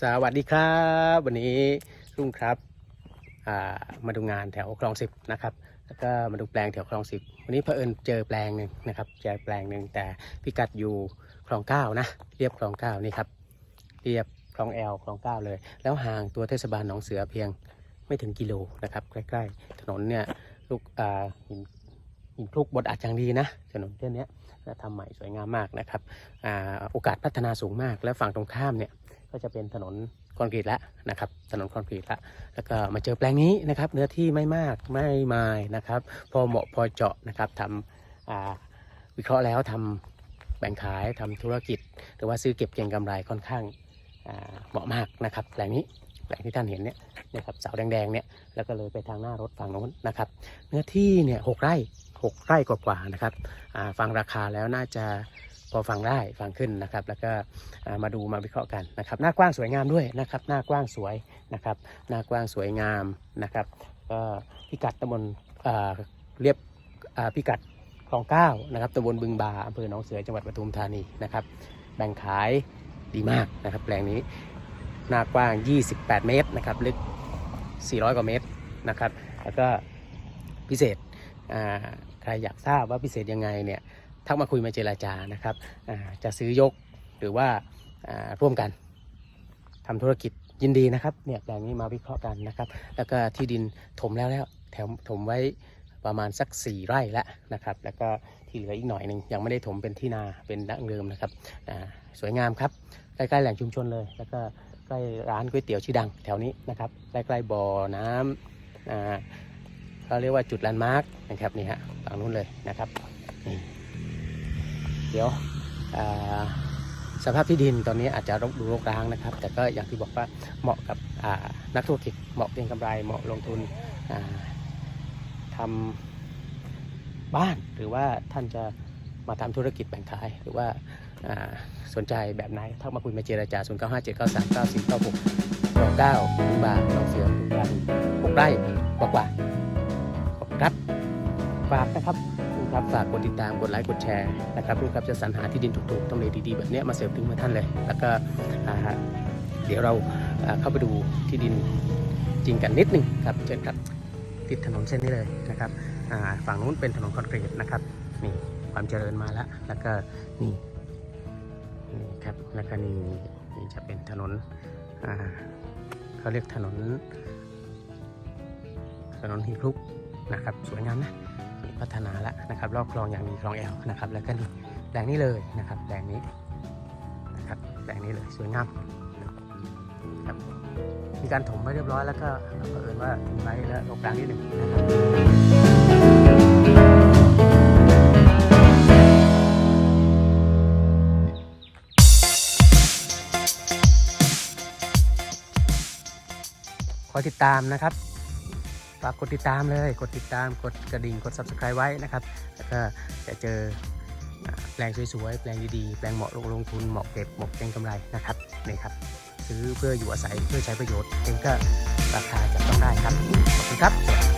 สวัสดีครับ วันนี้รุ่งครับามาดูงานแถวคลองสิบนะครับ แล้วก็มาดูแปลงแถวคลองสิบวันนี้เผอิญเจอแปลงหนึ่งนะครับเจอแปลงหนึ่งแต่พิกัดอยู่คลองเก้านะเรียบคลองเก้านี่ครับเรียบคลองแอลคลองเก้าเลย แล้วห่างตัวเทศบาลหนองเสือเพียงไม่ถึงกิโลนะครับใกล้ ๆ ถนนเนี่ยลูกอ่าหินหินคลุกบดอัดอย่างดีนะถนนเส้นนี้ยทำใหม่สวยงามมากนะครับอโอกาสพัฒนาสูงมากแล้วฝั่งตรงข้ามเนี่ย ก็จะเป็นถนนคอนกรีตแล้วนะครับ ถนนคอนกรีตแล้วแล้วก็มาเจอแปลงนี้นะครับ เนื้อที่ไม่มากไม่มายนะครับ พอเหมาะพอเจาะนะครับทำอ่าวิเคราะห์แล้วทำแบ่งขายทำธุรกิจ หรือว่าซื้อเก็บเก็งกำไรค่อนข้างเหมาะมากนะครับแปลงนี้แปลงที่ท่านเห็นเนี่ยนะครับเสาแดงๆเนี่ยแล้วก็เลยไปทางหน้ารถฝั่งโน้นนะครับเนื้อที่เนี่ยหกไร่หกไร่กว่าๆนะครับอ่าฟังราคาแล้วน่าจะ พอฟังได้ฟังขึ้นนะครับ แล้วก็มาดูมาวิเคราะห์กันนะครับหน้ากว้างสวยงามด้วยนะครับ หน้ากว้างสวยนะครับหน้ากว้างสวยงามนะครับก็พิกัดตำบลเรียบพิกัดคลองเก้านะครับตำบลบึงบาอำเภอหนองเสือจังหวัดปทุมธานีนะครับแบ่งขายดีมากนะครับแปลงนี้หน้ากว้าง 28 เมตรนะครับลึก 400 กว่าเมตรนะครับแล้วก็พิเศษใครอยากทราบว่าพิเศษยังไงเนี่ย ทักมาคุยมาเจราจานะครับจะซื้อยกหรือว่าร่วมกันทำธุรกิจยินดีนะครับเนี่ยแปลงนี้มาวิเคราะห์กันนะครับ แล้วก็ที่ดินถมแล้วแล้วแถมถมไว้ประมาณสัก 4 ไร่แล้วนะครับ แล้วก็ที่เหลืออีกหน่อยหนึ่งยังไม่ได้ถมเป็นที่นาเป็นดั้งเดิมนะครับสวยงามครับใกล้ๆแหล่งชุมชนเลย แล้วก็ใกล้ร้านก๋วยเตี๋ยวชื่อดังแถวนี้นะครับใกล้ๆบ่อน้ำอ่าเขาเรียกว่าจุดแลนด์มาร์กนะครับนี่ฮะฝั่งนู้นเลยนะครับนี่ ดี๋ยวสภาพที่ดินตอนนี้อาจจะรกดูรกร้างนะครับ แต่ก็อย่างที่บอกว่าเหมาะกับนักธุรกิจเหมาะเก็งกำไร เหมาะลงทุนทำบ้านหรือว่าท่านจะมาทำธุรกิจแบ่งขาย หรือว่าาสนใจแบบไหนทักมาคุยมาเจรจา 0 9 5 7 9 3 9 4 9 6 9 9บาทเราเสียงานหกไร่กว่าๆขอบครับฝากนะครับ ครับฝากกดติดตามกดไลค์กดแชร์นะครับด้วยครับจะสรรหาที่ดินถูกๆต้องเลดีๆแบบนี้มาเสิร์ฟถึงมือท่านเลย แล้วก็เดี๋ยวเราเข้าไปดูที่ดินจริงกันนิดหนึงครับเชิญครับติดถนนเส้นนี้เลยนะครับฝั่งนู้นเป็นถนนคอนกรีตนะครับนี่ความเจริญมาแล้วแล้วก็นี่นี่ครับแล้วก็นี่นี่จะเป็นถนนเขาเรียกถนนถนนหินคลุกนะครับสวยงามนะ พัฒนาแล้วนะครับรอบคลองอย่างมีคลองแอลนะครับ แล้วก็แปลงนี้เลยนะครับแปลงนี้นะครับแปลงนี้เลยสวยงามครับมีการถมไว้เรียบร้อยแล้วก็เผอิญว่าถมไว้แล้วลงกลางนิดหนึ่งนะครับขอติดตามนะครับากกดติดตามเลย กดติดตาม กดกระดิ่ง กด subscribe ไว้นะครับ แล้วก็จะเจอแปลงสวยๆ แปลงดีๆ แปลงเหมาะลงลงทุน เหมาะเก็บ เหมาะเก็งกำไรนะครับ นี่ครับ ซื้อเพื่ออยู่อาศัย เพื่อใช้ประโยชน์เองก็ราคาจะต้องได้ครับ ขอบคุณครับ